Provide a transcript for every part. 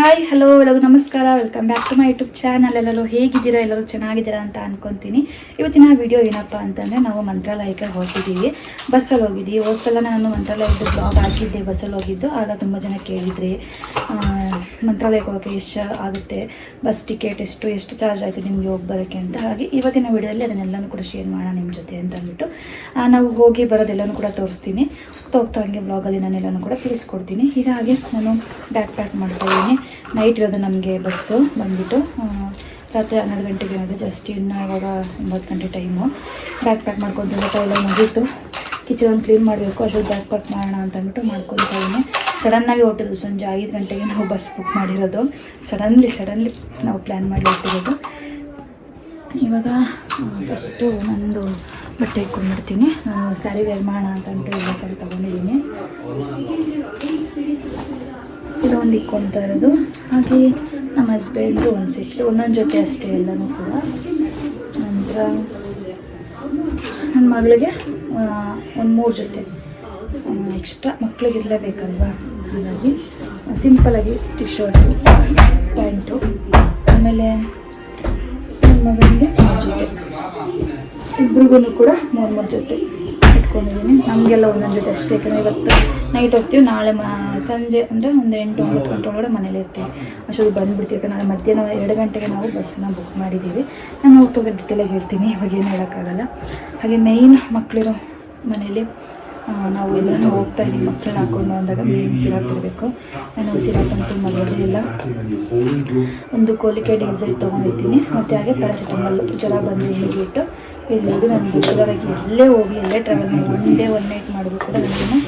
Hi hello ಎಲ್ಲರೂ ನಮಸ್ಕಾರ. Welcome back to my YouTube channel ಎಲ್ಲರೂ ಹೇಗಿದ್ದೀರಾ? ಎಲ್ಲರೂ ಚೆನ್ನಾಗಿದ್ದೀರಾ ಅಂತ ಅನ್ಕೊತೀನಿ. ಇವತ್ತಿನ ವಿಡಿಯೋ ಏನಪ್ಪ ಅಂತಂದರೆ, ನಾವು ಮಂತ್ರಾಲಯಕ್ಕೆ ಹೋಗಿದ್ದೀವಿ. ಬಸ್ಸಲ್ಲಿ ಹೋಗಿದ್ದೀವಿ. ಹೋದ್ಸಲ ನಾನು ಮಂತ್ರಾಲಯದ ಬ್ಲಾಗ್ ಹಾಕಿದ್ದೆ. ಬಸ್ಸಲ್ಲಿ ಹೋಗಿದ್ದು. ಆಗ ತುಂಬ ಜನ ಕೇಳಿದ್ರಿ ಮಂತ್ರಾಲಯಕ್ಕೆ ಹೋಗೋಕ್ಕೆ ಎಷ್ಟು ಆಗುತ್ತೆ, ಬಸ್ ಟಿಕೆಟ್ ಎಷ್ಟು ಎಷ್ಟು ಚಾರ್ಜ್ ಆಯಿತು ನಿಮಗೆ ಹೋಗಿ ಬರೋಕ್ಕೆ ಅಂತ. ಹಾಗೆ ಇವತ್ತಿನ ವಿಡಿಯೋದಲ್ಲಿ ಅದನ್ನೆಲ್ಲನೂ ಕೂಡ ಶೇರ್ ಮಾಡೋಣ ನಿಮ್ಮ ಜೊತೆ ಅಂತ ಅಂದ್ಬಿಟ್ಟು. ನಾವು ಹೋಗಿ ಬರೋದೆಲ್ಲನೂ ಕೂಡ ತೋರಿಸ್ತೀನಿ. ಹೋಗ್ತಾ ಹೋಗ್ತಾ ಹಂಗೆ ಬ್ಲಾಗಲ್ಲಿ ನಾನೆಲ್ಲನೂ ಕೂಡ ತಿಳಿಸ್ಕೊಡ್ತೀನಿ. ಹೀಗಾಗಿ ನಾನು ಬ್ಯಾಕ್ ಪ್ಯಾಕ್ ಮಾಡ್ತಾ ಇದ್ದೀನಿ. ನೈಟ್ ಇರೋದು ನಮಗೆ ಬಸ್ಸು ಬಂದ್ಬಿಟ್ಟು ರಾತ್ರಿ ಹನ್ನೆರಡು ಗಂಟೆಗೆ ಇರೋದು ಜಸ್ಟ್ ಇನ್ನು ಇವಾಗ ಒಂಬತ್ತು ಗಂಟೆ ಟೈಮು ಬ್ಯಾಕ್ ಪ್ಯಾಕ್ ಮಾಡ್ಕೊಂಡು ಎಲ್ಲ ಮುಗೀತು. ಕಿಚನ್ ಕ್ಲೀನ್ ಮಾಡಬೇಕು ಅಷ್ಟು ಬ್ಯಾಕ್ ಪ್ಯಾಕ್ ಮಾಡೋಣ ಅಂತ ಅಂದ್ಬಿಟ್ಟು ಮಾಡ್ಕೊತಾ ಇದ್ದೀನಿ. ಸಡನ್ನಾಗಿ ಹೊಟ್ಟಿರೋದು ಸಂಜೆ ಐದು ಗಂಟೆಗೆ ನಾವು ಬಸ್ ಬುಕ್ ಮಾಡಿರೋದು. ಸಡನ್ಲಿ ಸಡನ್ಲಿ ನಾವು ಪ್ಲ್ಯಾನ್ ಮಾಡಿ ಹೊಟ್ಟಿರೋದು ಇವಾಗ ಫಸ್ಟು ನಂದು ಬಟ್ಟೆ ಇಟ್ಕೊಂಡ್ಬಿಡ್ತೀನಿ. ಸ್ಯಾರಿ ವೇರ್ ಮಾಡೋಣ ಅಂತ ಅಂದ್ಬಿಟ್ಟು ಎಲ್ಲ ಸ್ಯಾರಿ ತೊಗೊಂಡಿದ್ದೀನಿ. ಇದು ಒಂದು ಇಕ್ಕೊಂತಾ ಇರೋದು. ಹಾಗೆ ನಮ್ಮ ಹಸ್ಬೆಂಡು ಒಂದು ಸೆಟ್ ಒಂದೊಂದು ಜೊತೆ ಅಷ್ಟೇ ಎಲ್ಲನೂ ಕೂಡ. ನಂತರ ನನ್ನ ಮಗಳಿಗೆ ಒಂದು ಮೂರು ಜೊತೆ. ಎಕ್ಸ್ಟ್ರಾ ಮಕ್ಕಳಿಗೆ ಇರಲೇಬೇಕಲ್ವಾ? ಹಾಗಾಗಿ ಸಿಂಪಲಾಗಿ ಟಿ ಶರ್ಟು ಪ್ಯಾಂಟು ಆಮೇಲೆ ನನ್ನ ಮಗನಿಗೆ ಮೂರು ಜೊತೆ. ಇಬ್ರಿಗೂ ಕೂಡ ಮೂರು ಮೂರು ಜೊತೆ ಇಟ್ಕೊಂಡಿದ್ದೀನಿ ನಮಗೆಲ್ಲ ಒಂದೊಂದು ಜೊತೆ ಅಷ್ಟೇ. ಯಾಕಂದರೆ ಇವತ್ತು ನೈಟ್ ಹೋಗ್ತೀವಿ, ನಾಳೆ ಮ, ಸಂಜೆ ಅಂದರೆ ಒಂದು ಎಂಟು, ಒಂಬತ್ತು ಗಂಟೆ ಒಳಗಡೆ ಮನೇಲಿ ಇರ್ತೀವಿ. ಅಷ್ಟೊಂದು ಬಂದುಬಿಡ್ತೀವಿ. ಯಾಕಂದರೆ ನಾಳೆ ಮಧ್ಯಾಹ್ನ ಎರಡು ಗಂಟೆಗೆ ನಾವು ಬಸ್ಸನ್ನ ಬುಕ್ ಮಾಡಿದ್ದೀವಿ ನಾನು ಹೋಗ್ತಾ ಡಿಟೇಲಾಗಿ ಹೇಳ್ತೀನಿ. ಇವಾಗ ಏನು ಹೇಳೋಕ್ಕಾಗಲ್ಲ. ಹಾಗೆ ಮೇಯ್ನ್ ಮಕ್ಕಳಿರೋ ಮನೇಲಿ ನಾವು ಎಲ್ಲನೂ ಹೋಗ್ತಾ ಇದ್ದೀವಿ. ಮಕ್ಕಳನ್ನ ಹಾಕೊಂಡು ಅಂದಾಗ ಮೇನ್ ಸಿರಪ್ ಇರಬೇಕು ನಾನು ಸಿರಪ್ ಅಂತೂ ಇಲ್ಲ ಒಂದು ಕೋಲಿಕೆ ಡೀಸೆಲ್ ತೊಗೊಂಡಿದ್ದೀನಿ. ಮತ್ತು ಹಾಗೆ ಪ್ಯಾರಾಸಿಟಮಲ್ ಜ್ವರ ಬಂದು ಇಮಿಡಿಯೇಟು ಇಲ್ಲಿ ನಾನು ರೆಗ್ಯುಲರಾಗಿ ಎಲ್ಲೇ ಹೋಗಿ, ಎಲ್ಲೇ ಟ್ರಾವೆಲ್ ಮಾಡಿ ಒನ್ ಡೇ ಒನ್ ನೈಟ್ ಮಾಡಿದ್ರು ಕೂಡ ನಾನು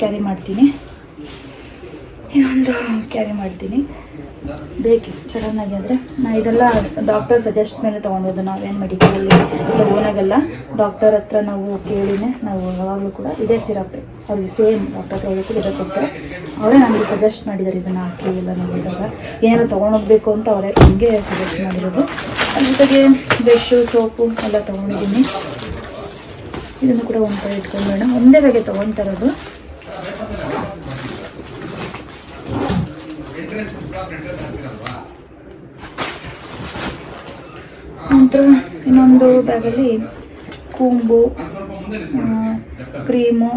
ಕ್ಯಾರಿ ಮಾಡ್ತೀನಿ. ಇದೊಂದು ಕ್ಯಾರಿ ಮಾಡ್ತೀನಿ. ಬೇಕಿ? ಸಡನ್ನಾಗಿ ಅಂದರೆ ನಾ ಇದೆಲ್ಲ ಡಾಕ್ಟರ್ ಸಜೆಸ್ಟ್ ಮೇಲೆ ತೊಗೊಂಡೋದು. ನಾವೇನು ಮೆಡಿಕಲಲ್ಲಿ ಇಲ್ಲ ಓನಾಗೆಲ್ಲ ಡಾಕ್ಟರ್ ಹತ್ರ ನಾವು ಕೇಳಿನೇ ನಾವು ಯಾವಾಗಲೂ ಕೂಡ ಇದೇ ಸಿರಪ್ ಅವ್ರಿಗೆ ಸೇಮ್ ಡಾಕ್ಟರ್ ಹತ್ರ ಹೋಗೋಕ್ಕೂ ಇದೇ ಕೊಡ್ತಾರೆ. ಅವರೇ ನನಗೆ ಸಜೆಸ್ಟ್ ಮಾಡಿದ್ದಾರೆ ಇದನ್ನು ಹಾಕಿ ನಾವು ನೋಡಿದಾಗ ಏನಾದ್ರು ತೊಗೊಂಡೋಗ್ಬೇಕು ಅಂತ ಅವರೇ ಹಂಗೆ ಸಜೆಸ್ಟ್ ಮಾಡಿರೋದು. ಅದ್ರ ಜೊತೆಗೆ ಬ್ರಷು ಸೋಪು ಎಲ್ಲ ತೊಗೊಂಡಿದ್ದೀನಿ. ಇದನ್ನು ಕೂಡ ಒಂದು ಕಡೆ ಇಟ್ಕೊಂಡೋಣ ಒಂದೇ ಬಗ್ಗೆ ತೊಗೊತಾ ನಂತರ ಇನ್ನೊಂದು ಬ್ಯಾಗಲ್ಲಿ ಕೂಂಬು ಕ್ರೀಮು,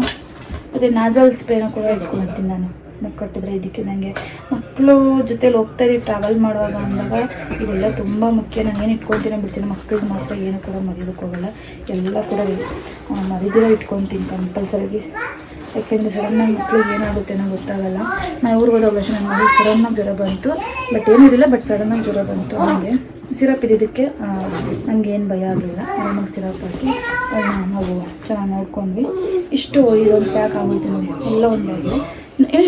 ಮತ್ತು ನಾಜಲ್ ಸ್ಪ್ರೇನ ಕೂಡ ಇಟ್ಕೊಳ್ತೀನಿ ನಾನು. ಮುಕ್ಕಟ್ಟಿದ್ರೆ ಇದಕ್ಕೆ ನನಗೆ ಮಕ್ಕಳು ಜೊತೆಲಿ ಹೋಗ್ತಾ ಇದ್ದೀವಿ ಟ್ರಾವೆಲ್ ಮಾಡುವಾಗ ಅಂದಾಗ ಇದೆಲ್ಲ ತುಂಬ ಮುಖ್ಯ. ನಾನು ಏನು ಇಟ್ಕೊಳ್ತೀನಿ ಬಿಡ್ತೀನಿ ಮಕ್ಕಳಿಗೆ ಮಾತ್ರ ಏನು ಕೂಡ ಮರೆಯೋದಕ್ಕೆ ಹೋಗಲ್ಲ. ಎಲ್ಲ ಕೂಡ ಮರಿದಿರ ಇಟ್ಕೊತೀನಿ ಕಂಪಲ್ಸರಿಗೆ ಯಾಕೆಂದರೆ ಸಡನ್ನಾಗಿ ಮಕ್ಳಿಗೆ ಏನಾಗುತ್ತೆ ಅನ್ನೋ ಗೊತ್ತಾಗಲ್ಲ. ನಾನು ಊರಿಗೆ ಹೋದಾಗ ವರ್ಷ ನನ್ನ ಮಗಳಿಗೆ ಸಡನ್ನಾಗಿ ಜ್ವರ ಬಂತು. ಬಟ್ ಏನಿರಲಿಲ್ಲ ಬಟ್ ಸಡನ್ನಾಗಿ ಜ್ವರ ಬಂತು ನನಗೆ ಸಿರಪ್ ಇದ್ದಿದ್ದಕ್ಕೆ ಏನು ಭಯ ಆಗಲಿಲ್ಲ. ಆರಾಮಾಗಿ ಸಿರಪ್ ಹಾಕಿ ನಾವು ಚೆನ್ನಾಗಿ ನೋಡ್ಕೊಂಡ್ವಿ. ಇಷ್ಟು ಇದೊಂದು ಪ್ಯಾಕ್ ಆಗುತ್ತೆ ನೋಡಿ. ಎಲ್ಲ ಒಂದು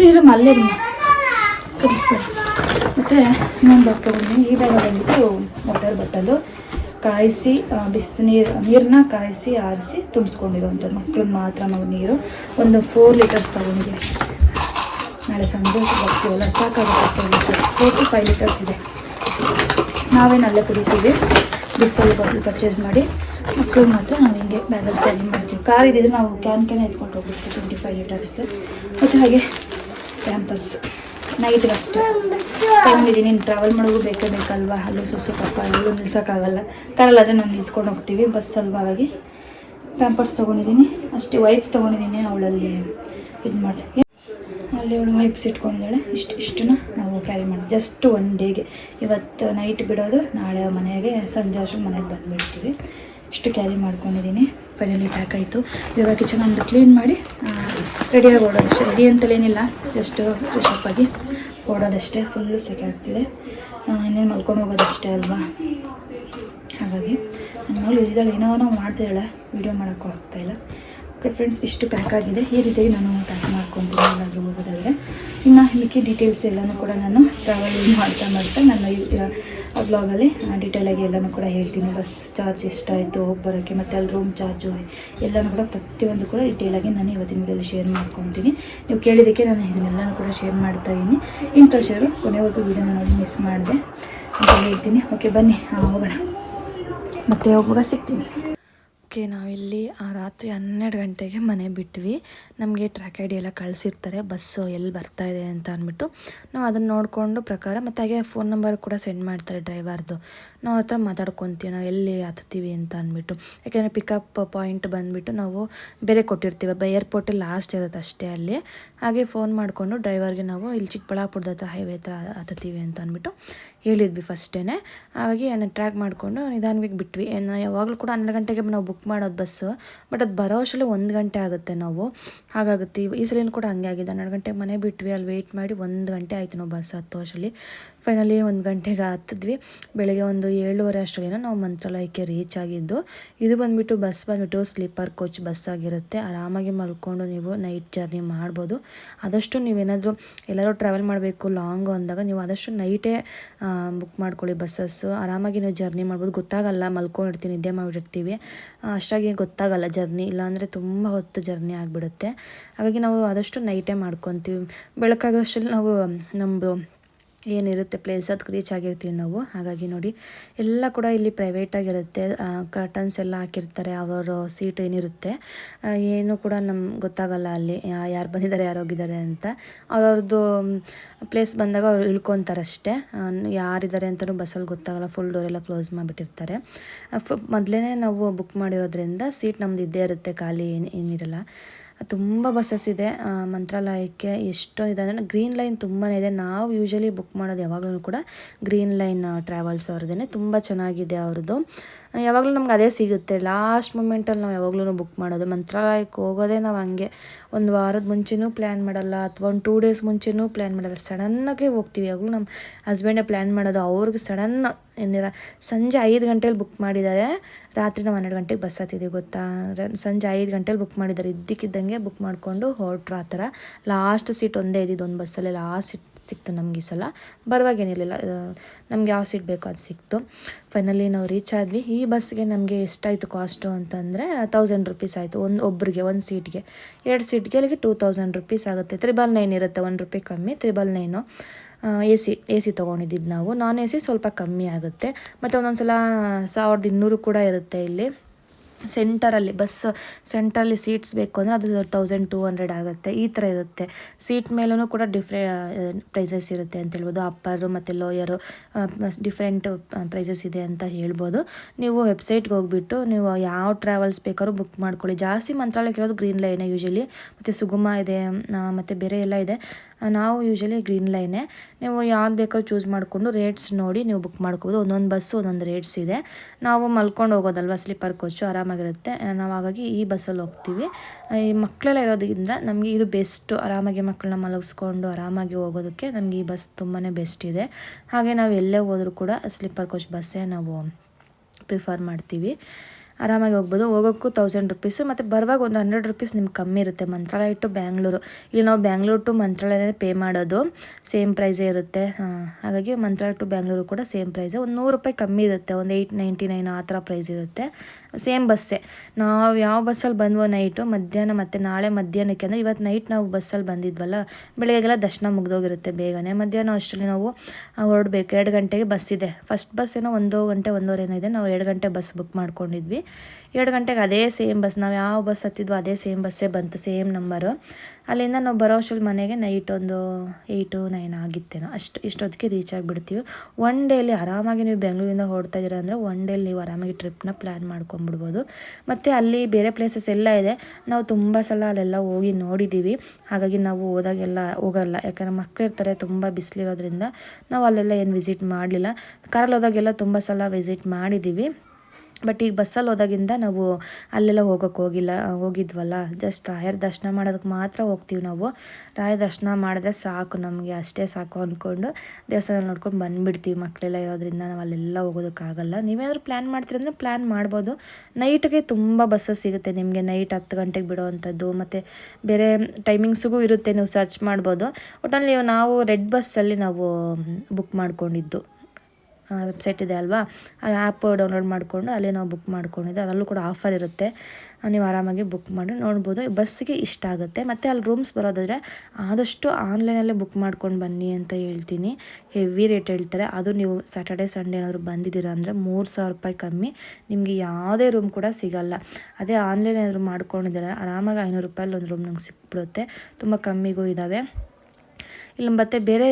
ಇರೋ ಅಲ್ಲೇ ಕಲಿಸ್ಬೇಕು ಮತ್ತು ಇನ್ನೊಂದು ಬ್ಯಾಗ್ ತೊಗೊಂಡಿನಿ ಈ ಬ್ಯಾಗ್ ಬಂದ್ಬಿಟ್ಟು ವಾಟರ್ ಬಟ್ಟಲು ಕಾಯಿಸಿ ಬಿಸಿನೀರು ನೀರನ್ನ ಕಾಯಿಸಿ, ಆರಿಸಿ ತುಂಬಿಸ್ಕೊಂಡಿರುವಂಥದ್ದು. ಮಕ್ಳಿಗೆ ಮಾತ್ರ ನಾವು ನೀರು. ಒಂದು ಫೋರ್ ಲೀಟರ್ಸ್ ತೊಗೊಂಡಿದ್ದೀವಿ. ನಾಳೆ ಸಂಜೆ ಬರ್ತೀವಲ್ಲ ಸಾಕಾಗುತ್ತೆ four litres four five litres ಇದೆ. ನಾವೇನು ಅಲ್ಲೇ ಕುಡಿತೀವಿ. ಬಿಸಲ್ಲಿ ಬಾಟಲ್ ಪರ್ಚೇಸ್ ಮಾಡಿ ಮಕ್ಳಿಗೆ ಮಾತ್ರ ನಾವು ಹಿಂಗೆ ಬ್ಯಾಗಲ್ಲಿ ಕ್ಯಾರಿ ಮಾಡ್ತೀವಿ. ಕಾರ್ ಇದ್ದಿದ್ರೆ ನಾವು ಕ್ಯಾನ್ ಕ್ಯಾನ್ ಎತ್ಕೊಂಡು ಹೋಗ್ಬಿಡ್ತೀವಿ. ಟ್ವೆಂಟಿ ಫೈವ್ ಲೀಟರ್ಸ್ ಮತ್ತು ಹಾಗೆ ಪ್ಯಾಂಪರ್ಸ್ ನೈಟ್ಗೆ ರೆಸ್ಟ್ ತಗೊಂಡಿದ್ದೀನಿ ಟ್ರಾವೆಲ್ ಮಾಡೋದು ಬೇಕೇ ಬೇಕಲ್ವಾ? ಅಲ್ಲೂ ಸುಸು, ಪಪ್ಪ ಎಲ್ಲೂ ನಿಲ್ಸೋಕ್ಕಾಗಲ್ಲ. ಕರಲ್ಲಾದರೆ ನಾವು ನಿಲ್ಸ್ಕೊಂಡು ಹೋಗ್ತೀವಿ ಬಸ್ ಹಾಗಾಗಿ. ಪ್ಯಾಂಪರ್ಸ್ ತೊಗೊಂಡಿದ್ದೀನಿ, ಅಷ್ಟೇ ವೈಪ್ಸ್ ತೊಗೊಂಡಿದ್ದೀನಿ ಅವಳಲ್ಲಿ ಇದು ಮಾಡ್ತೀವಿ ಅಲ್ಲಿ ಅವಳು ವೈಪ್ಸ್ ಇಟ್ಕೊಂಡಿದ್ದಾಳೆ. ಇಷ್ಟು, ಇಷ್ಟನ್ನ ನಾವು ಕ್ಯಾರಿ ಮಾಡಿ ಜಸ್ಟ್ ಒನ್ ಡೇಗೆ ಇವತ್ತು ನೈಟ್ ಬಿಡೋದು, ನಾಳೆ ಮನೆಗೆ, ಸಂಜೆ ಅಷ್ಟು ಮನೆಗೆ ಬಂದುಬಿಡ್ತೀವಿ. ಇಷ್ಟು ಕ್ಯಾರಿ ಮಾಡ್ಕೊಂಡಿದ್ದೀನಿ. ಫೈನಲಿ ಪ್ಯಾಕ್ ಆಯಿತು. ಇವಾಗ ಕಿಚನ್ ಒಂದು ಕ್ಲೀನ್ ಮಾಡಿ ರೆಡಿಯಾಗಿ ಓಡೋದಷ್ಟೇ. ರೆಡಿ ಅಂತಲೇನಿಲ್ಲ ಜಸ್ಟ್ ಫ್ರೆಶಪ್ ಆಗಿ ಓಡೋದಷ್ಟೇ. ಫುಲ್ಲು ಸೆಕೆ ಆಗ್ತಿದೆ. ಇನ್ನೇನು ಮಲ್ಕೊಂಡು ಹೋಗೋದಷ್ಟೇ ಅಲ್ವಾ? ಹಾಗಾಗಿ ನನ್ನ ಇದ್ದಾಳೆ ಏನೋ ನಾವು ಮಾಡ್ತಿದ್ದಾಳೆ. ವೀಡಿಯೋ ಮಾಡೋಕ್ಕೂ ಆಗ್ತಾಯಿಲ್ಲ ಓಕೆ ಫ್ರೆಂಡ್ಸ್ ಇಷ್ಟು ಪ್ಯಾಕ್ ಆಗಿದೆ. ಈ ರೀತಿಯಾಗಿ ನಾನು ಪ್ಯಾಕ್ ಮಾಡ್ಕೊತೀನಿ ಎಲ್ಲಾದರೂ ಹೋಗೋದಾದರೆ. ಇನ್ನು ಮಿಕ್ಕಿ ಡೀಟೇಲ್ಸ್ ಎಲ್ಲನೂ ಕೂಡ ನಾನು ಟ್ರಾವೆಲ್ ಮಾಡ್ತಾ ಮಾಡ್ತಾ ನನ್ನ ಬ್ಲಾಗಲ್ಲಿ ಡೀಟೇಲಾಗಿ ಎಲ್ಲನೂ ಕೂಡ ಹೇಳ್ತೀನಿ. ಬಸ್ ಚಾರ್ಜ್ ಎಷ್ಟಾಯಿತು, ಹೋಗಿ ಬರೋಕ್ಕೆ ಮತ್ತು ಅಲ್ಲಿ ರೂಮ್ ಚಾರ್ಜು ಎಲ್ಲನೂ ಕೂಡ ಪ್ರತಿಯೊಂದು ಕೂಡ ಡೀಟೇಲಾಗಿ ನಾನು ಇವತ್ತಿನ ವಿಡಿಯೋಲಿ ಶೇರ್ ಮಾಡ್ಕೊತೀನಿ. ನೀವು ಕೇಳಿದ್ದಕ್ಕೆ ನಾನು ಇದನ್ನೆಲ್ಲನೂ ಕೂಡ ಶೇರ್ ಮಾಡ್ತಾ ಇದ್ದೀನಿ. ಇಂಟ್ರೆಸ್ಟ್ ಅವರು ಕೊನೆವರೆಗೂ ವಿಡಿಯೋನ ನೋಡಿ ಮಿಸ್ ಮಾಡಿದೆ ಅಂತ ಹೇಳ್ತೀನಿ. ಓಕೆ ಬನ್ನಿ ಹೋಗೋಣ. ಮತ್ತೆ ಹೋಗುವಾಗ ಸಿಗ್ತೀನಿ. ಓಕೆ ನಾವಿಲ್ಲಿ ಆ ರಾತ್ರಿ ಹನ್ನೆರಡು ಗಂಟೆಗೆ ಮನೆ ಬಿಟ್ವಿ. ನಮಗೆ ಟ್ರ್ಯಾಕ್ ಐ ಡಿ ಎಲ್ಲ ಕಳಿಸಿರ್ತಾರೆ ಬಸ್ಸು ಎಲ್ಲಿ ಬರ್ತಾ ಇದೆ ಅಂತ ಅಂದ್ಬಿಟ್ಟು. ನಾವು ಅದನ್ನು ನೋಡಿಕೊಂಡು ಪ್ರಕಾರ, ಮತ್ತು ಹಾಗೆ ಫೋನ್ ನಂಬರ್ ಕೂಡ ಸೆಂಡ್ ಮಾಡ್ತಾರೆ ಡ್ರೈವರ್ದು ನಾವು ಹತ್ರ ಮಾತಾಡ್ಕೊತೀವಿ, ನಾವು ಎಲ್ಲಿ ಹತ್ತೀವಿ ಅಂತ ಅಂದ್ಬಿಟ್ಟು. ಯಾಕೆಂದರೆ ಪಿಕಪ್ ಪಾಯಿಂಟ್ ಬಂದುಬಿಟ್ಟು ನಾವು ಬೇರೆ ಕೊಟ್ಟಿರ್ತೀವಿ, ಬ ಏರ್ಪೋರ್ಟಲ್ಲಿ ಲಾಸ್ಟ್ ಇರುತ್ತೆ ಅಷ್ಟೇ ಅಲ್ಲಿ. ಹಾಗೆ ಫೋನ್ ಮಾಡಿಕೊಂಡು ಡ್ರೈವರ್ಗೆ ನಾವು ಇಲ್ಲಿ ಚಿಕ್ಕಬಳ್ಳಾಪುರದ ಹತ್ರ ಹೈವೇ ಹತ್ರ ಹತ್ತೀವಿ ಅಂತ ಅಂದ್ಬಿಟ್ಟು. ಹೇಳಿದ್ವಿ ಫಸ್ಟೇ ಹಾಗಾಗಿ ಟ್ರ್ಯಾಕ್ ಮಾಡಿಕೊಂಡು ನಿಧಾನವಾಗಿ ಬಿಟ್ವಿ. ಯಾವಾಗಲೂ ಕೂಡ ಹನ್ನೆರಡು ಗಂಟೆಗೆ ನಾವು ಬುಕ್ ಮಾಡೋದು ಬಸ್ಸು ಬಟ್ ಅದು ಬರೋ ಅಷ್ಟರಲ್ಲಿ ಒಂದು ಗಂಟೆ ಆಗುತ್ತೆ ನಾವು. ಹಾಗಾಗುತ್ತೆ. ಈ ಸಲಿನೂ ಕೂಡ ಹಂಗೆ ಆಗಿದೆ. ಹನ್ನೆರಡು ಗಂಟೆಗೆ ಮನೆ ಬಿಟ್ವಿ, ಅಲ್ಲಿ ವೆಯ್ಟ್ ಮಾಡಿ ಒಂದು ಗಂಟೆ ಆಯಿತು ನಾವು ಬಸ್ ಹತ್ತೋ ಅಷ್ಟರಲ್ಲಿ. ಫೈನಲಿ ಒಂದು ಗಂಟೆಗೆ ಹತ್ತಿದ್ವಿ ಬೆಳಗ್ಗೆ ಒಂದು ಏಳುವರೆ ಅಷ್ಟರಲ್ಲಿನ ನಾವು ಮಂತ್ರಾಲಯಕ್ಕೆ ರೀಚ್ ಆಗಿದ್ದು, ಇದು ಬಂದುಬಿಟ್ಟು ಬಸ್ ಬಂದುಬಿಟ್ಟು ಸ್ಲೀಪರ್ ಕೋಚ್ ಬಸ್ ಆಗಿರುತ್ತೆ. ಆರಾಮಾಗಿ ಮಲ್ಕೊಂಡು ನೀವು ನೈಟ್ ಜರ್ನಿ ಮಾಡ್ಬೋದು. ಆದಷ್ಟು ನೀವೇನಾದರೂ ಎಲ್ಲರೂ ಟ್ರಾವೆಲ್ ಮಾಡಬೇಕು ಲಾಂಗು ಅಂದಾಗ ನೀವು ಆದಷ್ಟು ನೈಟೇ ಬುಕ್ ಮಾಡ್ಕೊಳ್ಳಿ ಬಸ್ಸಸ್ಸು ಆರಾಮಾಗಿ ನೀವು ಜರ್ನಿ ಮಾಡ್ಬೋದು. ಗೊತ್ತಾಗಲ್ಲ ಮಲ್ಕೊಂಡಿರ್ತೀವಿ ನಿದ್ದೆ ಮಾಡಿರ್ತೀವಿ ಅಷ್ಟಾಗಿ ಗೊತ್ತಾಗಲ್ಲ ಜರ್ನಿ ಇಲ್ಲಾಂದರೆ ತುಂಬ ಹೊತ್ತು ಜರ್ನಿ ಆಗಿಬಿಡುತ್ತೆ. ಹಾಗಾಗಿ ನಾವು ಆದಷ್ಟು ನೈಟೇ ಮಾಡ್ಕೊತೀವಿ. ಬೆಳಕಾಗೋಷ್ಟರಲ್ಲಿ ನಾವು ನಮ್ಮದು ಏನಿರುತ್ತೆ ಪ್ಲೇಸ್ ಅದಕ್ಕೆ ರೀಚ್ ಆಗಿರ್ತೀವಿ ನಾವು. ಹಾಗಾಗಿ ನೋಡಿ, ಎಲ್ಲ ಕೂಡ ಇಲ್ಲಿ ಪ್ರೈವೇಟಾಗಿರುತ್ತೆ ಕರ್ಟನ್ಸ್ ಎಲ್ಲ ಹಾಕಿರ್ತಾರೆ, ಅವ್ರವ್ರ ಸೀಟ್ ಏನಿರುತ್ತೆ. ಏನು ಕೂಡ ನಮ್ಗೆ ಗೊತ್ತಾಗಲ್ಲ ಅಲ್ಲಿ ಯಾರು ಬಂದಿದ್ದಾರೆ, ಯಾರು ಹೋಗಿದ್ದಾರೆ ಅಂತ. ಅವ್ರವ್ರದ್ದು ಪ್ಲೇಸ್ ಬಂದಾಗ ಅವ್ರು ಇಳ್ಕೊತಾರೆ ಅಷ್ಟೇ ಯಾರಿದ್ದಾರೆ ಅಂತಲೂ ಬಸ್ಸಲ್ಲಿ ಗೊತ್ತಾಗಲ್ಲ ಫುಲ್ ಡೋರ್ ಎಲ್ಲ ಕ್ಲೋಸ್ ಮಾಡಿಬಿಟ್ಟಿರ್ತಾರೆ. ಮೊದಲೇ ನಾವು ಬುಕ್ ಮಾಡಿರೋದ್ರಿಂದ ಸೀಟ್ ನಮ್ದು ಇದ್ದೇ ಇರುತ್ತೆ, ಖಾಲಿ ಏನು, ಏನಿರಲ್ಲ. ತುಂಬ ಬಸ್ಸಸ್ ಇದೆ ಮಂತ್ರಾಲಯಕ್ಕೆ ಎಷ್ಟೋ ಇದೆ. ಅಂದರೆ ಗ್ರೀನ್ ಲೈನ್ ತುಂಬಾ ಇದೆ. ನಾವು ಯೂಶಲಿ ಬುಕ್ ಮಾಡೋದು ಯಾವಾಗಲೂ ಕೂಡ ಗ್ರೀನ್ ಲೈನ್ ಟ್ರಾವೆಲ್ಸ್ ಅವ್ರದ್ದೇ ತುಂಬ ಚೆನ್ನಾಗಿದೆ ಅವ್ರದ್ದು. ಯಾವಾಗಲೂ ನಮ್ಗೆ ಅದೇ ಸಿಗುತ್ತೆ. ಲಾಸ್ಟ್ ಮೂಮೆಂಟಲ್ಲಿ ನಾವು ಯಾವಾಗಲೂ ಬುಕ್ ಮಾಡೋದು. ಮಂತ್ರಾಲಯಕ್ಕೆ ಹೋಗೋದೇ ನಾವು ಹಂಗೆ. ಒಂದು ವಾರದ ಮುಂಚೆನೂ ಪ್ಲ್ಯಾನ್ ಮಾಡಲ್ಲ ಅಥವಾ ಒಂದು ಟೂ ಡೇಸ್ ಮುಂಚೆನೂ ಪ್ಲ್ಯಾನ್ ಮಾಡಲ್ಲ. ಸಡನ್ನಾಗೆ ಹೋಗ್ತೀವಿ. ಯಾವಾಗಲೂ ನಮ್ಮ ಹಸ್ಬೆಂಡೇ ಪ್ಲ್ಯಾನ್ ಮಾಡೋದು. ಅವ್ರಿಗೆ ಸಡನ್ ಏನಿರ, ಸಂಜೆ ಐದು ಗಂಟೆಲಿ ಬುಕ್ ಮಾಡಿದ್ದಾರೆ. ರಾತ್ರಿ ನಾವು ಹನ್ನೆರಡು ಗಂಟೆಗೆ ಬಸ್ ಹತ್ತಿದ್ದೀವಿ ಗೊತ್ತಾ? ಸಂಜೆ ಐದು ಗಂಟೆಲಿ ಬುಕ್ ಮಾಡಿದ್ದಾರೆ. ಇದ್ದಕ್ಕಿದ್ದಂಗೆ ಬುಕ್ ಮಾಡಿಕೊಂಡು ಹೊರಟ್ರು ಆ ಥರ. ಲಾಸ್ಟ್ ಸೀಟ್ ಒಂದೇ ಇದ್ದಿದ್ದು ಒಂದು ಬಸ್ಸಲ್ಲಿ ಲಾಸ್ಟ್ ಸೀಟ್ ಸಿಕ್ತು ನಮ್ಗೆ ಈ ಸಲ. ಬರುವಾಗೇನಿರಲಿಲ್ಲ ನಮ್ಗೆ ಯಾವ ಸೀಟ್ ಬೇಕೋ ಅದು ಸಿಕ್ತು. ಫೈನಲಿ ನಾವು ರೀಚ್ ಆದ್ವಿ. ಈ ಬಸ್ಗೆ ನಮಗೆ ಎಷ್ಟಾಯಿತು ಕಾಸ್ಟು ಅಂತಂದರೆ ತೌಸಂಡ್ ರುಪೀಸ್ ಆಯಿತು. ಒಂದು, ಒಬ್ರಿಗೆ ಒಂದು ಸೀಟ್ಗೆ ಎರಡು ಸೀಟ್ಗೆ ಅಲ್ಲಿಗೆ ಟೂ ತೌಸಂಡ್ ರುಪೀಸ್ ಆಗುತ್ತೆ. ತ್ರಿಬಲ್ ನೈನ್ ಇರುತ್ತೆ, ಒಂದು ರೂಪಾಯಿ ಕಮ್ಮಿ. Triple nine A C A C ತೊಗೊಂಡಿದ್ದು ನಾವು. ನಾನ್ ಎ ಸಿ ಸ್ವಲ್ಪ ಕಮ್ಮಿ ಆಗುತ್ತೆ. ಮತ್ತು ಒಂದೊಂದು ಸಲ ಸಾವಿರದ ಇನ್ನೂರು ಕೂಡ ಇರುತ್ತೆ ಇಲ್ಲಿ. ಸೆಂಟರಲ್ಲಿ ಬಸ್ ಸೆಂಟ್ರಲ್ಲಿ ಸೀಟ್ಸ್ ಬೇಕು ಅಂದರೆ ಅದು ತೌಸಂಡ್ ಟೂ ಹಂಡ್ರೆಡ್ ಆಗುತ್ತೆ. ಈ ಥರ ಇರುತ್ತೆ. ಸೀಟ್ ಮೇಲೂ ಕೂಡ ಡಿಫ್ರೆ ಪ್ರೈಸಸ್ ಇರುತ್ತೆ ಅಂತ ಹೇಳ್ಬೋದು. ಅಪ್ಪರು ಮತ್ತು ಲೋಯರು ಡಿಫ್ರೆಂಟ್ ಪ್ರೈಸಸ್ ಇದೆ ಅಂತ ಹೇಳ್ಬೋದು. ನೀವು ವೆಬ್ಸೈಟ್ಗೆ ಹೋಗ್ಬಿಟ್ಟು ನೀವು ಯಾವ ಟ್ರಾವೆಲ್ಸ್ ಬೇಕಾದ್ರೂ ಬುಕ್ ಮಾಡ್ಕೊಳ್ಳಿ. ಜಾಸ್ತಿ ಮಂತ್ರಾಲಯಕ್ಕೆ ಇರೋದು ಗ್ರೀನ್ ಲೈನೇ ಯೂಶಲಿ ಮತ್ತು ಸುಗಮ ಇದೆ ಮತ್ತು ಬೇರೆ ಎಲ್ಲ ಇದೆ. ನಾವು ಯೂಶಲಿ ಗ್ರೀನ್ ಲೈನೇ ನೀವು ಯಾವ್ದು ಬೇಕಾದ್ರೂ ಚೂಸ್ ಮಾಡಿಕೊಂಡು ರೇಟ್ಸ್ ನೋಡಿ ನೀವು ಬುಕ್ ಮಾಡ್ಕೋಬೋದು. ಒಂದೊಂದು ಬಸ್ಸು ಒಂದೊಂದು ರೇಟ್ಸ್ ಇದೆ. ನಾವು ಮಲ್ಕೊಂಡು ಹೋಗೋದಲ್ವ? Sleeper coach ಆರಾಮಾಗಿರುತ್ತೆ. ನಾವು ಹಾಗಾಗಿ ಈ ಬಸ್ಸಲ್ಲಿ ಹೋಗ್ತೀವಿ. ಈ ಮಕ್ಕಳೆಲ್ಲ ಇರೋದ್ರಿಂದ ನಮಗೆ ಇದು ಬೆಸ್ಟು. ಆರಾಮಾಗಿ ಮಕ್ಕಳನ್ನ ಮಲಗಿಸ್ಕೊಂಡು ಆರಾಮಾಗಿ ಹೋಗೋದಕ್ಕೆ ನಮಗೆ ಈ ಬಸ್ ತುಂಬಾ ಬೆಸ್ಟ್ ಇದೆ. ಹಾಗೆ ನಾವು ಎಲ್ಲೇ ಹೋದರೂ ಕೂಡ ಸ್ಲೀಪರ್ ಕೋಚ್ ಬಸ್ಸೇ ನಾವು ಪ್ರಿಫರ್ ಮಾಡ್ತೀವಿ. ಆರಾಮಾಗಿ ಹೋಗ್ಬೋದು. ಹೋಗೋಕ್ಕೂ ತೌಸಂಡ್ ರುಪೀಸು ಮತ್ತು ಬರುವಾಗ ಒಂದು ಹಂಡ್ರೆಡ್ ರುಪೀಸ್ ನಿಮ್ಗೆ ಕಮ್ಮಿ ಇರುತ್ತೆ. ಮಂತ್ರಾಲಯ ಟು ಬ್ಯಾಂಗ್ಳೂರು ಇಲ್ಲಿ ನಾವು ಬ್ಯಾಂಗ್ಳೂರು ಟು ಮಂತ್ರಾಲಯನೇ ಪೇ ಮಾಡೋದು. ಸೇಮ್ ಪ್ರೈಸೇ ಇರುತ್ತೆ. ಹಾಗಾಗಿ ಮಂತ್ರಾಲಯ ಟು ಬ್ಯಾಂಗ್ಳೂರು ಕೂಡ ಸೇಮ್ ಪ್ರೈಸೇ ಒಂದು ನೂರು ರೂಪಾಯಿ ಕಮ್ಮಿ ಇರುತ್ತೆ. ಒಂದು ಏಯ್ಟ್ ನೈಂಟಿ ನೈನ್ ಆ ಥರ ಪ್ರೈಸ್ ಇರುತ್ತೆ. ಸೇಮ್ ಬಸ್ಸೇ ನಾವು ಯಾವ ಬಸ್ಸಲ್ಲಿ ಬಂದ್ವೋ ನೈಟು ಮಧ್ಯಾಹ್ನ ಮತ್ತು ನಾಳೆ ಮಧ್ಯಾಹ್ನಕ್ಕೆ ಅಂದರೆ ಇವತ್ತು ನೈಟ್ ನಾವು ಬಸ್ಸಲ್ಲಿ ಬಂದಿದ್ವಲ್ಲ, ಬೆಳಗ್ಗೆಗೆಲ್ಲ ದರ್ಶನ ಮುಗ್ದೋಗಿರುತ್ತೆ ಬೇಗನೆ. ಮಧ್ಯಾಹ್ನ ಅಷ್ಟರಲ್ಲಿ ನಾವು ಹೊರಡ್ಬೇಕು. ಎರಡು ಗಂಟೆಗೆ ಬಸ್ ಇದೆ. ಫಸ್ಟ್ ಬಸ್ ಏನೋ ಒಂದು ಗಂಟೆ, ಒಂದೂವರೆ ಏನೋ ಇದೆ. ನಾವು ಎರಡು ಗಂಟೆ ಬಸ್ ಬುಕ್ ಮಾಡ್ಕೊಂಡಿದ್ವಿ. ಎರಡು ಗಂಟೆಗೆ ಅದೇ ಸೇಮ್ ಬಸ್ ನಾವು ಯಾವ ಬಸ್ ಹತ್ತಿದ್ವೋ ಅದೇ ಸೇಮ್ ಬಸ್ಸೇ ಬಂತು ಸೇಮ್ ನಂಬರು ಅಲ್ಲಿಂದ ನಾವು ಬರೋ ಅಷ್ಟರಲ್ಲಿ ಮನೆಗೆ ನೈಟ್ ಒಂದು ಏಯ್ಟು ನೈನ್ ಆಗಿತ್ತೇನೋ. ಅಷ್ಟು, ಇಷ್ಟೊತ್ತಿಗೆ ರೀಚ್ ಆಗಿಬಿಡ್ತೀವಿ. ಒನ್ ಡೇಲಿ ಆರಾಮಾಗಿ ನೀವು ಬೆಂಗಳೂರಿಂದ ಹೊರಡ್ತಾ ಇದ್ದೀರಾ ಅಂದರೆ ಒನ್ ಡೇಲಿ ನೀವು ಆರಾಮಾಗಿ ಟ್ರಿಪ್ನ ಪ್ಲ್ಯಾನ್ ಮಾಡ್ಕೊಂಬಿಡ್ಬೋದು ಮತ್ತು ಅಲ್ಲಿ ಬೇರೆ ಪ್ಲೇಸಸ್ ಎಲ್ಲ ಇದೆ. ನಾವು ತುಂಬ ಸಲ ಅಲ್ಲೆಲ್ಲ ಹೋಗಿ ನೋಡಿದ್ದೀವಿ ಹಾಗಾಗಿ ನಾವು ಹೋದಾಗೆಲ್ಲ ಹೋಗಲ್ಲ. ಯಾಕಂದರೆ ಮಕ್ಕಳಿರ್ತಾರೆ ತುಂಬ ಬಿಸಿಲಿರೋದ್ರಿಂದ ನಾವು ಅಲ್ಲೆಲ್ಲ ಏನು ವಿಸಿಟ್ ಮಾಡಲಿಲ್ಲ. ಕಾರಲ್ಲಿ ಹೋದಾಗೆಲ್ಲ ತುಂಬ ಸಲ ವಿಸಿಟ್ ಮಾಡಿದ್ದೀವಿ ಬಟ್ ಈಗ ಬಸ್ಸಲ್ಲಿ ಹೋದಾಗಿಂದ ನಾವು ಅಲ್ಲೆಲ್ಲ ಹೋಗೋಕ್ಕೆ ಹೋಗಿಲ್ಲ, ಹೋಗಿದ್ವಲ್ಲ. ಜಸ್ಟ್ ರಾಯರ ದರ್ಶನ ಮಾಡೋದಕ್ಕೆ ಮಾತ್ರ ಹೋಗ್ತೀವಿ ನಾವು. ರಾಯರ ದರ್ಶನ ಮಾಡಿದ್ರೆ ಸಾಕು ನಮಗೆ, ಅಷ್ಟೇ ಸಾಕು ಅಂದ್ಕೊಂಡು ದೇವಸ್ಥಾನ ನೋಡ್ಕೊಂಡು ಬಂದುಬಿಡ್ತೀವಿ ಮಕ್ಕಳೆಲ್ಲ ಇರೋದ್ರಿಂದ ನಾವು ಅಲ್ಲೆಲ್ಲ ಹೋಗೋದಕ್ಕಾಗಲ್ಲ ನೀವೇನಾದ್ರೂ ಪ್ಲ್ಯಾನ್ ಮಾಡ್ತೀರಿ ಅಂದರೆ ಪ್ಲ್ಯಾನ್ ಮಾಡ್ಬೋದು. ನೈಟ್ಗೆ ತುಂಬ ಬಸ್ಸಸ್ ಸಿಗುತ್ತೆ ನಿಮಗೆ ನೈಟ್ ಹತ್ತು ಗಂಟೆಗೆ ಬಿಡೋವಂಥದ್ದು ಮತ್ತು ಬೇರೆ ಟೈಮಿಂಗ್ಸಿಗೂ ಇರುತ್ತೆ, ನೀವು ಸರ್ಚ್ ಮಾಡ್ಬೋದು. ಒಟ್ಟಲ್ಲಿ ನಾವು ರೆಡ್ ಬಸ್ಸಲ್ಲಿ ನಾವು ಬುಕ್ ಮಾಡ್ಕೊಂಡಿದ್ದು. ವೆಬ್ಸೈಟ್ ಇದೆ ಅಲ್ವಾ? ಆ ಆ್ಯಪ್ ಡೌನ್ಲೋಡ್ ಮಾಡಿಕೊಂಡು ಅಲ್ಲೇ ನಾವು ಬುಕ್ ಮಾಡ್ಕೊಂಡಿದ್ದೆ. ಅದರಲ್ಲೂ ಕೂಡ ಆಫರ್ ಇರುತ್ತೆ. ನೀವು ಆರಾಮಾಗಿ ಬುಕ್ ಮಾಡಿ ನೋಡ್ಬೋದು. ಬಸ್ಸಿಗೆ ಇಷ್ಟ ಆಗುತ್ತೆ. ಮತ್ತು ಅಲ್ಲಿ ರೂಮ್ಸ್ ಬರೋದಾದರೆ ಆದಷ್ಟು ಆನ್ಲೈನಲ್ಲೇ ಬುಕ್ ಮಾಡ್ಕೊಂಡು ಬನ್ನಿ ಅಂತ ಹೇಳ್ತೀನಿ. ಹೆವಿ ರೇಟ್ ಹೇಳ್ತಾರೆ. ಅದು ನೀವು ಸ್ಯಾಟರ್ಡೆ ಸಂಡೇ ಏನಾದರೂ ಬಂದಿದ್ದೀರಾ ಅಂದರೆ ಮೂರು ಸಾವಿರ ರೂಪಾಯಿ ಕಮ್ಮಿ. ನಿಮಗೆ ಯಾವುದೇ ರೂಮ್ ಕೂಡ ಸಿಗಲ್ಲ. ಅದೇ ಆನ್ಲೈನ್ ಏನಾದರೂ ಮಾಡ್ಕೊಂಡಿದ್ದೀರ ಆರಾಮಾಗಿ ಐನೂರು ರೂಪಾಯಲ್ಲಿ ಒಂದು ರೂಮ್ ನಂಗೆ ಸಿಕ್ಬಿಡುತ್ತೆ. ತುಂಬ ಕಮ್ಮಿಗೂ ಇದ್ದಾವೆ ಇಲ್ಲ ಮತ್ತೆ ಬೇರೆ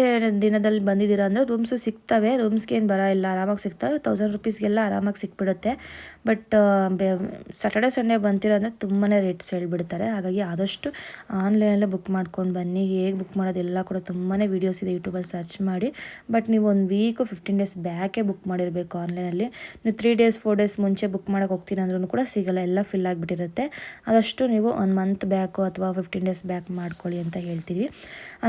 ದಿನದಲ್ಲಿ ಬಂದಿದ್ದೀರಾ ಅಂದರೆ ರೂಮ್ಸು ಸಿಗ್ತವೆ, ರೂಮ್ಸ್ಗೆ ಏನು ಬರ ಇಲ್ಲ, ಆರಾಮಾಗಿ ಸಿಗ್ತವೆ ತೌಸಂಡ್ ರುಪೀಸ್ಗೆಲ್ಲ ಆರಾಮಾಗಿ ಸಿಕ್ಬಿಡುತ್ತೆ. ಬಟ್ ಸ್ಯಾಟರ್ಡೆ ಸಂಡೇ ಬಂತೀರ ಅಂದರೆ ತುಂಬಾ ರೇಟ್ಸ್ ಹೇಳ್ಬಿಡ್ತಾರೆ. ಹಾಗಾಗಿ ಆದಷ್ಟು ಆನ್ಲೈನಲ್ಲೇ ಬುಕ್ ಮಾಡ್ಕೊಂಡು ಬನ್ನಿ. ಹೇಗೆ ಬುಕ್ ಮಾಡೋದೆಲ್ಲ ಕೂಡ ತುಂಬಾ ವೀಡಿಯೋಸ್ ಇದೆ ಯೂಟ್ಯೂಬಲ್ಲಿ ಸರ್ಚ್ ಮಾಡಿ. ಬಟ್ ನೀವು ಒಂದು ವೀಕು ಫಿಫ್ಟೀನ್ ಡೇಸ್ ಬ್ಯಾಕೇ ಬುಕ್ ಮಾಡಿರಬೇಕು ಆನ್ಲೈನಲ್ಲಿ ನೀವು ತ್ರೀ ಡೇಸ್ ಫೋರ್ ಡೇಸ್ ಮುಂಚೆ ಬುಕ್ ಮಾಡೋಕೆ ಹೋಗ್ತೀನಿ ಅಂದ್ರೂ ಕೂಡ ಸಿಗಲ್ಲ, ಎಲ್ಲ ಫಿಲ್ ಆಗಿಬಿಟ್ಟಿರುತ್ತೆ. ಆದಷ್ಟು ನೀವು ಒಂದು ಮಂತ್ ಬ್ಯಾಕು ಅಥವಾ ಫಿಫ್ಟೀನ್ ಡೇಸ್ ಬ್ಯಾಕ್ ಮಾಡ್ಕೊಳ್ಳಿ ಅಂತ ಹೇಳ್ತೀವಿ.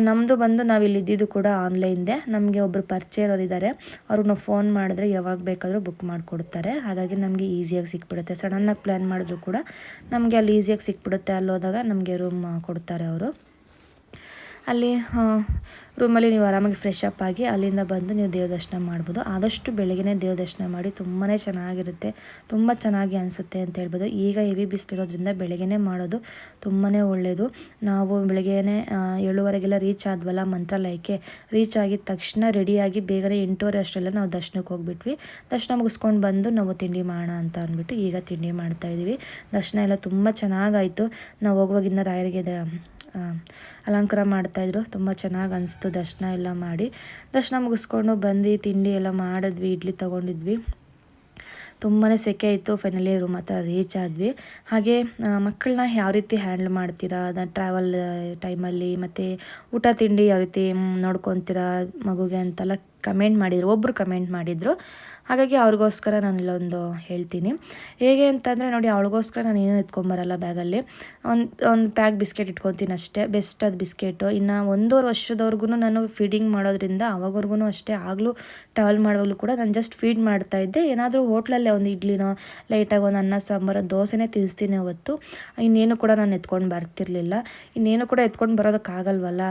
ನಮ್ಮದು ಬಂದು ನಾವು ಇಲ್ಲಿ ಇದ್ದಿದ್ದು ಕೂಡ ಆನ್ಲೈನ್ದೆ. ನಮಗೆ ಒಬ್ಬರು ಪರಿಚಯ ಇದ್ದಾರೆ ಅವ್ರಿಗೆ ನಾವು ಫೋನ್ ಮಾಡಿದ್ರೆ ಯಾವಾಗ ಬೇಕಾದರೂ ಬುಕ್ ಮಾಡಿಕೊಡ್ತಾರೆ. ಹಾಗಾಗಿ ನಮಗೆ ಈಸಿಯಾಗಿ ಸಿಕ್ಬಿಡುತ್ತೆ. ಸಡನ್ನಾಗಿ ಪ್ಲ್ಯಾನ್ ಮಾಡಿದ್ರು ಕೂಡ ನಮಗೆ ಅಲ್ಲಿ ಈಸಿಯಾಗಿ ಸಿಕ್ಬಿಡುತ್ತೆ. ಅಲ್ಲಿ ಹೋದಾಗ ನಮಗೆ ರೂಮ್ ಕೊಡ್ತಾರೆ ಅವರು. ಅಲ್ಲಿ ರೂಮಲ್ಲಿ ನೀವು ಆರಾಮಾಗಿ ಫ್ರೆಶ್ ಅಪ್ ಆಗಿ ಅಲ್ಲಿಂದ ಬಂದು ನೀವು ದೇವ್ರ ದರ್ಶನ ಮಾಡ್ಬೋದು. ಆದಷ್ಟು ಬೆಳಗ್ಗೆ ದೇವ್ರ ದರ್ಶನ ಮಾಡಿ ತುಂಬಾ ಚೆನ್ನಾಗಿರುತ್ತೆ. ತುಂಬ ಚೆನ್ನಾಗಿ ಅನಿಸುತ್ತೆ ಅಂತ ಹೇಳ್ಬೋದು. ಈಗ ಹೆವಿ ಬಿಸಿಲಿರೋದ್ರಿಂದ ಬೆಳಗ್ಗೆ ಮಾಡೋದು ತುಂಬಾ ಒಳ್ಳೆಯದು ನಾವು ಬೆಳಗ್ಗೆ ಏಳುವರೆಗೆಲ್ಲ ರೀಚ್ ಆದ್ವಲ್ಲ ಮಂತ್ರಾಲಯಕ್ಕೆ ರೀಚ್ ಆಗಿದ ತಕ್ಷಣ ರೆಡಿಯಾಗಿ ಬೇಗನೆ ಎಂಟೂವರೆ ಅಷ್ಟೆಲ್ಲ ನಾವು ದರ್ಶನಕ್ಕೆ ಹೋಗ್ಬಿಟ್ವಿ. ದರ್ಶನ ಮುಗಿಸ್ಕೊಂಡು ಬಂದು ನಾವು ತಿಂಡಿ ಮಾಡೋಣ ಅಂತ ಅಂದ್ಬಿಟ್ಟು ಈಗ ತಿಂಡಿ ಮಾಡ್ತಾಯಿದ್ದೀವಿ ದರ್ಶನ ಎಲ್ಲ ತುಂಬ ಚೆನ್ನಾಗಾಯಿತು. ನಾವು ಹೋಗುವಾಗ ಇನ್ನು ರಾಯರಿಗೆ ಅಲಂಕಾರ ಮಾಡ್ತಾಯಿದ್ರು ತುಂಬ ಚೆನ್ನಾಗಿ ಅನಿಸ್ತು. ದರ್ಶನ ಎಲ್ಲ ಮಾಡಿ. ದರ್ಶನ ಮುಗಿಸ್ಕೊಂಡು ಬಂದ್ವಿ. ತಿಂಡಿ ಎಲ್ಲ ಮಾಡಿದ್ವಿ. ಇಡ್ಲಿ ತೊಗೊಂಡಿದ್ವಿ. ತುಂಬಾ ಸೆಕೆ ಇತ್ತು. ಫೈನಲಿ ರೂಮ್ ಹತ್ರ ರೀಚ್ ಆದ್ವಿ ಹಾಗೆ ಮಕ್ಕಳನ್ನ ಯಾವ ರೀತಿ ಹ್ಯಾಂಡ್ಲ್ ಮಾಡ್ತೀರಾ? ಅದನ್ನ ಟ್ರಾವೆಲ್ ಟೈಮಲ್ಲಿ ಮತ್ತು ಊಟ, ತಿಂಡಿ ಯಾವ ರೀತಿ ನೋಡ್ಕೊತೀರಾ ಮಗುಗೆ ಅಂತೆಲ್ಲ ಕಮೆಂಟ್ ಮಾಡಿದ್ರು ಒಬ್ಬರು ಕಮೆಂಟ್ ಮಾಡಿದರು. ಹಾಗಾಗಿ ಅವ್ರಿಗೋಸ್ಕರ ನಾನು ಇಲ್ಲೊಂದು ಹೇಳ್ತೀನಿ. ಹೇಗೆ ಅಂತಂದರೆ ನೋಡಿ, ಅವಳಿಗೋಸ್ಕರ ನಾನು ಏನೂ ಎತ್ಕೊಂಬರಲ್ಲ ಬ್ಯಾಗಲ್ಲಿ. ಒಂದು ಒಂದು ಪ್ಯಾಕ್ ಬಿಸ್ಕೆಟ್ ಇಟ್ಕೊತೀನಿ ಅಷ್ಟೇ ಬೆಸ್ಟ್ ಅದು ಬಿಸ್ಕೆಟು ಇನ್ನು ಒಂದೂವರೆ ವರ್ಷದವರೆಗೂ ನಾನು ಫೀಡಿಂಗ್ ಮಾಡೋದ್ರಿಂದ ಅವಾಗವರೆಗೂ ಅಷ್ಟೇ, ಆಗಲೂ ಟ್ರಾವೆಲ್ ಮಾಡುವಾಗಲೂ ಕೂಡ ನಾನು ಜಸ್ಟ್ ಫೀಡ್ ಮಾಡ್ತಾ ಇದ್ದೆ. ಏನಾದರೂ ಹೋಟ್ಲಲ್ಲೇ ಒಂದು ಇಡ್ಲಿನೋ ಲೈಟಾಗಿ ಒಂದು ಅನ್ನ, ಸಾಂಬಾರು, ದೋಸೆನೇ ತಿನ್ನಿಸ್ತೀನಿ ಅವತ್ತು. ಇನ್ನೇನು ಕೂಡ ನಾನು ಎತ್ಕೊಂಡು ಬರ್ತಿರ್ಲಿಲ್ಲ. ಇನ್ನೇನು ಕೂಡ ಎತ್ಕೊಂಡು ಬರೋದಕ್ಕಾಗಲ್ವಲ್ಲ?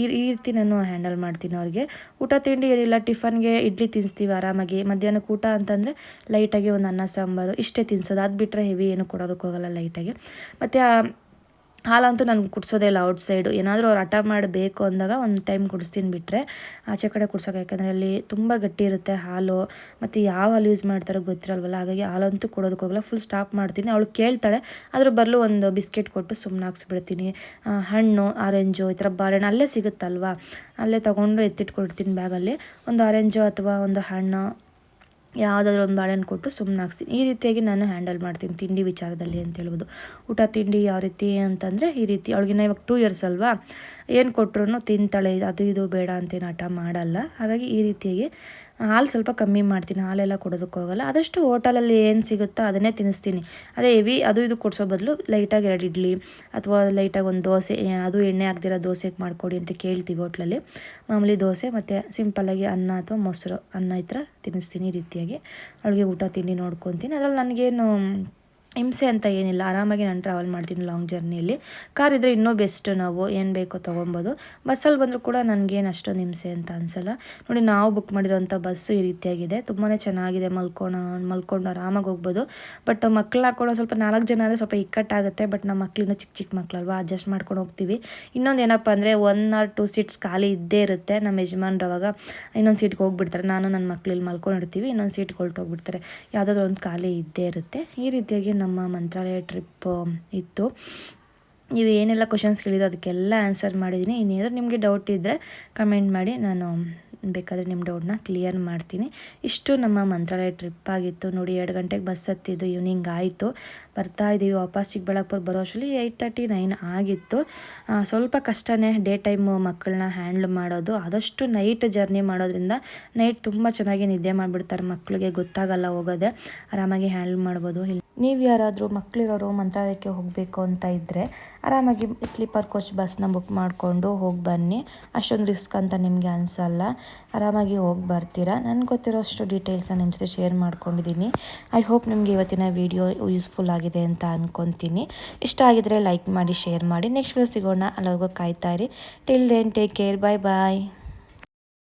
ಈ ರೀತಿ ನಾನು ಹ್ಯಾಂಡಲ್ ಮಾಡ್ತೀನಿ ಅವ್ರಿಗೆ. ಊಟ, ತಿಂಡಿ ಏನಿಲ್ಲ ಟಿಫನ್ಗೆ ಇಡ್ಲಿ ತಿನ್ನಿಸ್ತೀವಿ ಆರಾಮಾಗಿ. ಮಧ್ಯಾಹ್ನ ಊಟ ಅಂತಂದರೆ ಲೈಟಾಗಿ ಒಂದು ಅನ್ನ, ಸಾಂಬಾರು, ಇಷ್ಟೇ ತಿನ್ಸೋದು. ಅದು ಬಿಟ್ಟರೆ ಹೆವಿ ಏನು ಕೊಡೋದಕ್ಕೆ ಹೋಗಲ್ಲ ಲೈಟಾಗಿ ಮತ್ತು ಹಾಲಂತೂ ನಾನು ಕುಡಿಸೋದೇ ಇಲ್ಲ ಔಟ್ಸೈಡು ಏನಾದರೂ ಅವ್ರು ಹಠ ಮಾಡಬೇಕು ಅಂದಾಗ ಒಂದು ಟೈಮ್ ಕುಡಿಸ್ತೀನಿ ಬಿಟ್ಟರೆ ಆಚೆ ಕಡೆ ಕುಡ್ಸೋಕೆ. ಯಾಕಂದರೆ ಅಲ್ಲಿ ತುಂಬ ಗಟ್ಟಿ ಇರುತ್ತೆ ಹಾಲು. ಮತ್ತು ಯಾವ ಹಾಲು ಯೂಸ್ ಮಾಡ್ತಾರೋ ಗೊತ್ತಿರಲ್ವಲ್ಲ, ಹಾಗಾಗಿ ಹಾಲಂತೂ ಕೊಡೋದಕ್ಕೆ ಹೋಗಲ್ಲ. ಫುಲ್ ಸ್ಟಾಪ್ ಮಾಡ್ತೀನಿ. ಅವಳು ಕೇಳ್ತಾಳೆ ಅದ್ರ ಬದಲು ಒಂದು ಬಿಸ್ಕೆಟ್ ಕೊಟ್ಟು ಸುಮ್ಮನೆ ಹಾಕ್ಸ್ಬಿಡ್ತೀನಿ. ಹಣ್ಣು ಆರೆಂಜು ಈ ಥರ ಬಾಳೆಹಣ್ಣು ಅಲ್ಲೇ ಸಿಗುತ್ತಲ್ವ? ಅಲ್ಲೇ ತೊಗೊಂಡು ಎತ್ತಿಟ್ಕೊಡ್ತೀನಿ ಬ್ಯಾಗಲ್ಲಿ ಒಂದು ಆರೆಂಜು ಅಥವಾ ಒಂದು ಹಣ್ಣು ಯಾವುದಾದ್ರೂ ಒಂದು ಬಾಳೆಹಣ್ಣು ಕೊಟ್ಟು ಸುಮ್ಮನೆ ಹಾಕ್ಸ್ತೀನಿ. ಈ ರೀತಿಯಾಗಿ ನಾನು ಹ್ಯಾಂಡಲ್ ಮಾಡ್ತೀನಿ ತಿಂಡಿ ವಿಚಾರದಲ್ಲಿ ಅಂತ ಹೇಳ್ಬೋದು. ಊಟ, ತಿಂಡಿ ಯಾವ ರೀತಿ ಅಂತಂದರೆ ಈ ರೀತಿ. ಅವಳಿಗಿನ್ನ ಇವಾಗ ಟೂ ಇಯರ್ಸ್ ಅಲ್ವಾ? ಏನು ಕೊಟ್ಟರು ತಿಂತಾಳೆ, ಅದು ಇದು ಬೇಡ ಅಂತೇನು ಹಠ ಮಾಡಲ್ಲ. ಹಾಗಾಗಿ ಈ ರೀತಿಯಾಗಿ ಹಾಲು ಸ್ವಲ್ಪ ಕಮ್ಮಿ ಮಾಡ್ತೀನಿ, ಹಾಲೆಲ್ಲ ಕೊಡೋದಕ್ಕೆ ಹೋಗಲ್ಲ. ಆದಷ್ಟು ಹೋಟೆಲಲ್ಲಿ ಏನು ಸಿಗುತ್ತೋ ಅದನ್ನೇ ತಿನ್ನಿಸ್ತೀನಿ. ಅದೇ ಹೆವಿ ಅದು ಇದು ಕೊಡಿಸೋ ಬದಲು ಲೈಟಾಗಿ ಎರಡು ಇಡ್ಲಿ ಅಥವಾ ಲೈಟಾಗಿ ಒಂದು ದೋಸೆ ಅದು ಎಣ್ಣೆ ಹಾಕ್ದಿರೋ ದೋಸೆಗೆ ಮಾಡಿಕೊಡಿ ಅಂತ ಕೇಳ್ತೀವಿ ಹೋಟ್ಲಲ್ಲಿ. ಮಾಮೂಲಿ ದೋಸೆ ಮತ್ತು ಸಿಂಪಲ್ಲಾಗಿ ಅನ್ನ ಅಥವಾ ಮೊಸರು, ಅನ್ನ ಈ ಥರ ತಿನ್ನಿಸ್ತೀನಿ ರೀತಿಯಾಗಿ. ಅವಳಿಗೆ ಊಟ, ತಿಂಡಿ ನೋಡ್ಕೊತೀನಿ. ಅದರಲ್ಲಿ ನನಗೇನು ಹಿಂಸೆ ಅಂತ ಏನಿಲ್ಲ, ಆರಾಮಾಗಿ ನಾನು ಟ್ರಾವೆಲ್ ಮಾಡ್ತೀನಿ ಲಾಂಗ್ ಜರ್ನಿಯಲ್ಲಿ ಕಾರ್ ಇದ್ದರೆ ಇನ್ನೂ ಬೆಸ್ಟ್ ನಾವು, ಏನು ಬೇಕೋ ತೊಗೊಬೋದು. ಬಸ್ಸಲ್ಲಿ ಬಂದರೂ ಕೂಡ ನನಗೇನು ಅಷ್ಟೊಂದು ಹಿಂಸೆ ಅಂತ ಅನಿಸಲ್ಲ. ನೋಡಿ, ನಾವು ಬುಕ್ ಮಾಡಿರೋಂಥ ಬಸ್ಸು ಈ ರೀತಿಯಾಗಿದೆ. ತುಂಬಾ ಚೆನ್ನಾಗಿದೆ, ಮಲ್ಕೋಣ, ಮಲ್ಕೊಂಡು ಆರಾಮಾಗಿ ಹೋಗ್ಬೋದು. ಬಟ್ ಮಕ್ಳು ಹಾಕೊಂಡು ಸ್ವಲ್ಪ ನಾಲ್ಕು ಜನ ಅಂದರೆ ಸ್ವಲ್ಪ ಇಕ್ಕಟ್ಟಾಗುತ್ತೆ. ಬಟ್ ನಮ್ಮ ಮಕ್ಳಿನ ಚಿಕ್ಕ ಚಿಕ್ಕ ಮಕ್ಕಳಲ್ವಾ ಅಡ್ಜಸ್ಟ್ ಮಾಡ್ಕೊಂಡು ಹೋಗ್ತೀವಿ. ಇನ್ನೊಂದು ಏನಪ್ಪ ಅಂದರೆ ಒನ್ ಆರ್ ಟೂ ಸೀಟ್ಸ್ ಖಾಲಿ ಇದ್ದೇ ಇರುತ್ತೆ. ನಮ್ಮ ಯಜಮಾನ್ರು ಅವಾಗ ಇನ್ನೊಂದು ಸೀಟ್ಗೆ ಹೋಗ್ಬಿಡ್ತಾರೆ. ನಾನು ನನ್ನ ಮಕ್ಳಲ್ಲಿ ಮಲ್ಕೊಂಡಿರ್ತೀವಿ, ಇನ್ನೊಂದು ಸೀಟ್ಗೆ ಹೊರಟೋಗ್ಬಿಡ್ತಾರೆ. ಯಾವುದಾದ್ರೂ ಒಂದು ಖಾಲಿ ಇದ್ದೇ ಇರುತ್ತೆ. ಈ ರೀತಿಯಾಗಿ ನಮ್ಮ ಮಂತ್ರಾಲಯ ಟ್ರಿಪ್ ಇತ್ತು. ನೀವು ಏನೆಲ್ಲ ಕ್ವಶನ್ಸ್ ಕೇಳಿದ್ದು ಅದಕ್ಕೆಲ್ಲ ಆನ್ಸರ್ ಮಾಡಿದ್ದೀನಿ. ಇನ್ನೇನಾದರೂ ನಿಮಗೆ ಡೌಟ್ ಇದ್ದರೆ ಕಮೆಂಟ್ ಮಾಡಿ. ನಾನು ಬೇಕಾದರೆ ನಿಮ್ಮ ಡೌಟ್ನ ಕ್ಲಿಯರ್ ಮಾಡ್ತೀನಿ. ಇಷ್ಟು ನಮ್ಮ ಮಂತ್ರಾಲಯ ಟ್ರಿಪ್ ಆಗಿತ್ತು. ನೋಡಿ, ಎರಡು ಗಂಟೆಗೆ ಬಸ್ ಹತ್ತಿದ್ದು, ಈವ್ನಿಂಗ್ ಆಯಿತು. ಬರ್ತಾ ಇದ್ದೀವಿ, ವಾಪಸ್ ಚಿಕ್ಕಬಳ್ಳಾಪುರ ಬರೋ ಅಷ್ಟರಲ್ಲಿ ಏಯ್ಟ್ ತರ್ಟಿ ನೈನ್ ಆಗಿತ್ತು. ಸ್ವಲ್ಪ ಕಷ್ಟನೇ, ಡೇ ಟೈಮು ಮಕ್ಕಳನ್ನ ಹ್ಯಾಂಡ್ಲ್ ಮಾಡೋದು. ಆದಷ್ಟು ನೈಟ್ ಜರ್ನಿ ಮಾಡೋದ್ರಿಂದ ನೈಟ್ ತುಂಬ ಚೆನ್ನಾಗಿ ನಿದ್ದೆ ಮಾಡಿಬಿಡ್ತಾರೆ ಮಕ್ಕಳಿಗೆ. ಗೊತ್ತಾಗಲ್ಲ ಹೋಗೋದೆ. ಆರಾಮಾಗಿ ಹ್ಯಾಂಡ್ಲ್ ಮಾಡ್ಬೋದು. ಇಲ್ಲಿ ನೀವು ಯಾರಾದರೂ ಮಕ್ಕಳಿರೋರು ಮಂತ್ರಾಲಯಕ್ಕೆ ಹೋಗಬೇಕು ಅಂತ ಇದ್ದರೆ ಆರಾಮಾಗಿ ಸ್ಲೀಪರ್ ಕೋಚ್ ಬಸ್ನ ಬುಕ್ ಮಾಡಿಕೊಂಡು ಹೋಗಿ ಬನ್ನಿ. ಅಷ್ಟೊಂದು ರಿಸ್ಕ್ ಅಂತ ನಿಮಗೆ ಅನಿಸಲ್ಲ. ಆರಾಮಾಗಿ ಹೋಗಿ ಬರ್ತೀರಾ? ನನಗೆ ಗೊತ್ತಿರೋಷ್ಟು ಡೀಟೇಲ್ಸ್ನ ನಿಮ್ಮ ಜೊತೆ ಶೇರ್ ಮಾಡ್ಕೊಂಡಿದ್ದೀನಿ. ಐ ಹೋಪ್ ನಿಮಗೆ ಇವತ್ತಿನ ವೀಡಿಯೋ ಯೂಸ್ಫುಲ್ ಆಗಿದೆ ಅಂತ ಅಂದ್ಕೊತೀನಿ ಇಷ್ಟ ಆಗಿದ್ದರೆ ಲೈಕ್ ಮಾಡಿ, ಶೇರ್ ಮಾಡಿ. ನೆಕ್ಸ್ಟ್ ವಿಡಿಯೋ ಸಿಗೋಣ. ಅಲ್ಲಿವರೆಗೂ ಕಾಯ್ತಾ ಇರಿ. Till then take care bye bye